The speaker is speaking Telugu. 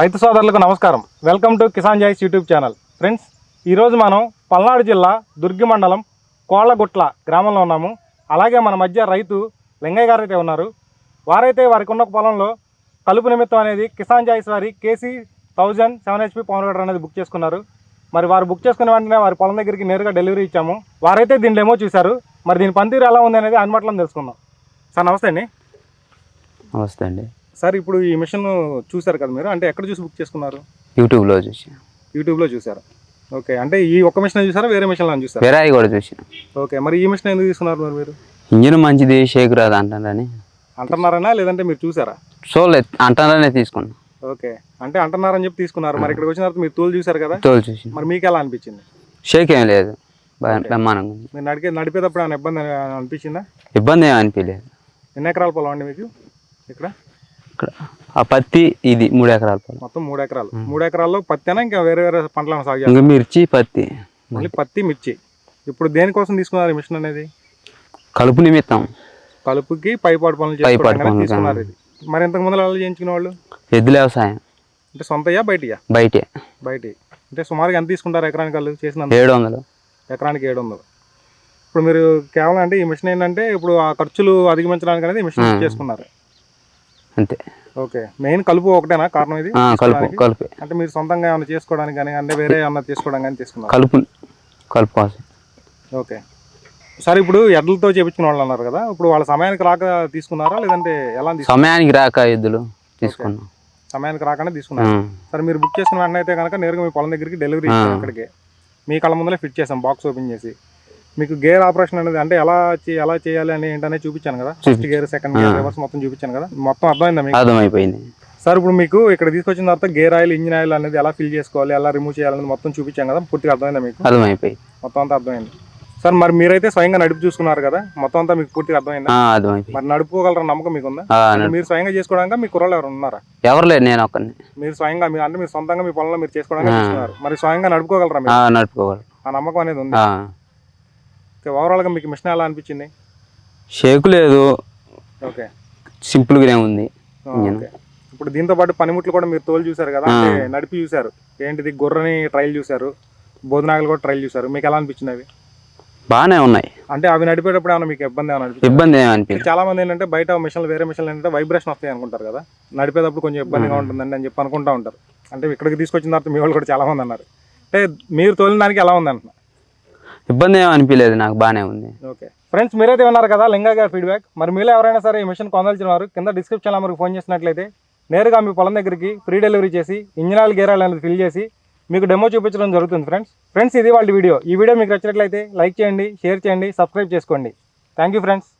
రైతు సోదరులకు నమస్కారం. Welcome to Kisan Joyce YouTube channel. Friends ఈరోజు మనం పల్నాడు జిల్లా దుర్గి మండలం కోళ్ళగుట్ల గ్రామంలో ఉన్నాము. అలాగే మన మధ్య రైతు లింగయ్య గారు అయితే ఉన్నారు. వారైతే వారికి ఉన్న పొలంలో కలుపు నిమిత్తం అనేది కిసాన్ జాయిస్ వారి KC thousand seven HP power weeder అనేది బుక్ చేసుకున్నారు. మరి వారు బుక్ చేసుకున్న వెంటనే వారి పొలం దగ్గరికి నేరుగా డెలివరీ ఇచ్చాము. వారైతే దీని డెమో చూశారు. మరి దీని పనితీరు ఎలా ఉంది అనేది అనుమాటలో తెలుసుకుందాం. సార్ నమస్తే అండి. నమస్తే అండి. సార్ ఇప్పుడు ఈ మిషన్ చూశారు కదా మీరు? అంటే ఎక్కడ చూసి బుక్ చేసుకున్నారు? యూట్యూబ్లో చూసి. యూట్యూబ్లో చూసారు? ఓకే అంటే ఈ ఒక్క మిషన్ చూసారా? వేరే మిషన్లో చూసారా? వేరే కూడా చూసి. ఓకే మరి ఈ మిషన్ ఎందుకు తీసుకున్నారు మరి మీరు? ఇంజిన్ మంచిది షేక్ రాదు అంటారని అంటున్నారనా? లేదంటే మీరు చూసారా? చూడలేదు అంటారనే తీసుకున్నా. ఓకే అంటే అంటున్నారని చెప్పి తీసుకున్నారు. మరి ఇక్కడికి వచ్చిన తర్వాత మీరు తోలు చూసారు కదా? తోలు చూసి మరి మీకు ఎలా అనిపించింది? షేక్ ఏం లేదు. బ్రహ్మాండంగా మీరు నడికే నడిపేటప్పుడు ఏమైనా ఇబ్బంది అనిపించిందా? ఇబ్బంది ఏం అనిపించలేదు. ఎన్ని ఎకరాల పొలం అండి మీకు ఇక్కడ? ఇక్కడ ఆ పత్తి ఇది మూడు ఎకరాల మొత్తం మూడు ఎకరాలు మూడు ఎకరాల్లో పత్తి అయినా ఇంకా వేరే వేరే పంటలను సాగు ఇంకా మిర్చి పత్తి. మళ్ళీ పత్తి మిర్చి. ఇప్పుడు దేనికోసం తీసుకున్నారు మిషన్ అనేది? కలుపు నిమిత్తం. కలుపుకి పైపాడు పనులు తీసుకున్నారు ఇది. మరి ఇంతకు ముందు ఎలా చేయించుకునే వాళ్ళు? ఎద్దుల వ్యవసాయం. అంటే సొంతయా బయటయా? బయటే. బయట. అంటే సుమారుగా ఎంత తీసుకుంటారు ఎకరానికి వాళ్ళు చేసినంత? ఏడు వందలు ఎకరానికి ఏడు వందలు ఇప్పుడు మీరు కేవలం అంటే ఈ మిషన్ ఏంటంటే ఇప్పుడు ఆ ఖర్చులు అధిగమించడానికి అనేది మిషన్ చేసుకున్నారు. అంతే. ఓకే. మెయిన్ కలుపు ఒకటేనా? కారణం ఇది? కలుపు? కలుపు. అంటే మీరు సొంతంగా ఏమైనా చేసుకోవడానికి కానీ అంటే వేరే ఏమన్నా తీసుకోవడానికి కానీ తీసుకున్నారు? కలుపు కలుపు కోసం ఓకే. సరే ఇప్పుడు ఎడ్లతో చేపించుకున్న వాళ్ళు అన్నారు కదా. ఇప్పుడు వాళ్ళ సమయానికి రాక తీసుకున్నారా? లేదంటే ఎలా సమయానికి రాక ఎద్దులు తీసుకున్నాం. సమయానికి రాకుండా తీసుకున్నారు. సరే మీరు బుక్ చేసుకున్న వెంటనే అయితే కనుక నేరుగా మీ పొలం దగ్గరికి డెలివరీ ఇచ్చాం అక్కడికి. మీ కళ్ళ ముందరే ఫిట్ చేసాం బాక్స్ ఓపెన్ చేసి. మీకు గేర్ ఆపరేషన్ అనేది అంటే ఎలా ఎలా చేయాలి అని ఏంటనే చూపించాను కదా. First gear second gear reverse మొత్తం చూపించాను కదా. మొత్తం అర్థమైందా మీకు? అర్థమైపోయింది. సార్ ఇప్పుడు మీకు ఇక్కడ తీసుకొచ్చిన తర్వాత గేర్ ఆయిల్ ఇంజిన్ ఆయిల్ అనేది ఎలా ఫిల్ చేసుకోవాలి ఎలా రిమూవ్ చేయాలనేది మొత్తం చూపించాం కదా. పూర్తిగా అర్థమైందా మీకు? అర్థమైపోయింది. మొత్తం అంతా అర్థమైంది. సార్ మరి మీరైతే స్వయంగా నడిపి చూసుకున్నారు కదా. మొత్తం అంతా మీకు పూర్తిగా అర్థమైందా? మరి నడుపుకోగలరా నమ్మకం మీకు ఉందా? మీరు స్వయంగా చేసుకోవడానికి మీ కుర్రలు ఎవరు ఉన్నారా? ఎవరు లేరు నేను ఒక్కరిని మీరు స్వయంగా మీరు అంటే మీరు సొంతంగా మీ పొలంలో మీరు చేసుకోవడానికి మరి స్వయంగా నడుపుకోగలరా నడుపుకోగలరు ఆ నమ్మకం అనేది ఉంది. ఆ. ఓవరాల్గా మీకు మిషన్ ఎలా అనిపించింది? షేకు లేదు. ఓకే సింపుల్గానే ఉంది. ఓకే ఇప్పుడు దీంతో పాటు పనిముట్లు కూడా మీరు తోలు చూసారు కదా? అంటే నడిపి చూసారు ఏంటిది? గొర్రెని ట్రైల్ చూసారు బోధనాగలు కూడా ట్రైల్ చూసారు మీకు ఎలా అనిపించింది అవి బాగానే ఉన్నాయి. అంటే అవి నడిపేటప్పుడు ఏమైనా మీకు ఇబ్బంది ఏమైనా అనిపించింది? ఇబ్బంది ఏమి అనిపించలేదు. చాలా మంది ఏంటంటే బయట మిషన్లు వేరే మిషన్లు ఏంటంటే వైబ్రేషన్ వస్తాయి అనుకుంటారు కదా? నడిపేటప్పుడు కొంచెం ఇబ్బందిగా ఉంటుందండి అని చెప్పి అనుకుంటా ఉంటారు. అంటే ఇక్కడికి తీసుకొచ్చిన తర్వాత మీ వాళ్ళు కూడా చాలా మంది అన్నారు. అంటే మీరు తోలిన దానికి ఎలా ఉంది అంటున్నా? ఇబ్బంది ఏమి అనిపించలేదు నాకు బాగానే ఉంది. ఓకే. ఫ్రెండ్స్ మీరైతే విన్నారు కదా లింగా గారి ఫీడ్బ్యాక్. మరి మీలో ఎవరైనా సరే ఈ మిషన్ కొందాల్సిన వారు కింద డిస్క్రిప్షన్ నెంబర్కి ఫోన్ చేసినట్లయితే నేరుగా మీ పొలం దగ్గరికి ఫ్రీ డెలివరీ చేసి ఇంజిన్ ఆయిల్ గేర్ ఆయిల్ అనేది ఫిల్ చేసి మీకు డెమో చూపించడం జరుగుతుంది ఫ్రెండ్స్. ఫ్రెండ్స్ ఇది వాళ్ళ వీడియో. ఈ వీడియో మీకు నచ్చినట్లయితే లైక్ చేయండి షేర్ చేయండి సబ్స్క్రైబ్ చేసుకోండి. Thank you friends.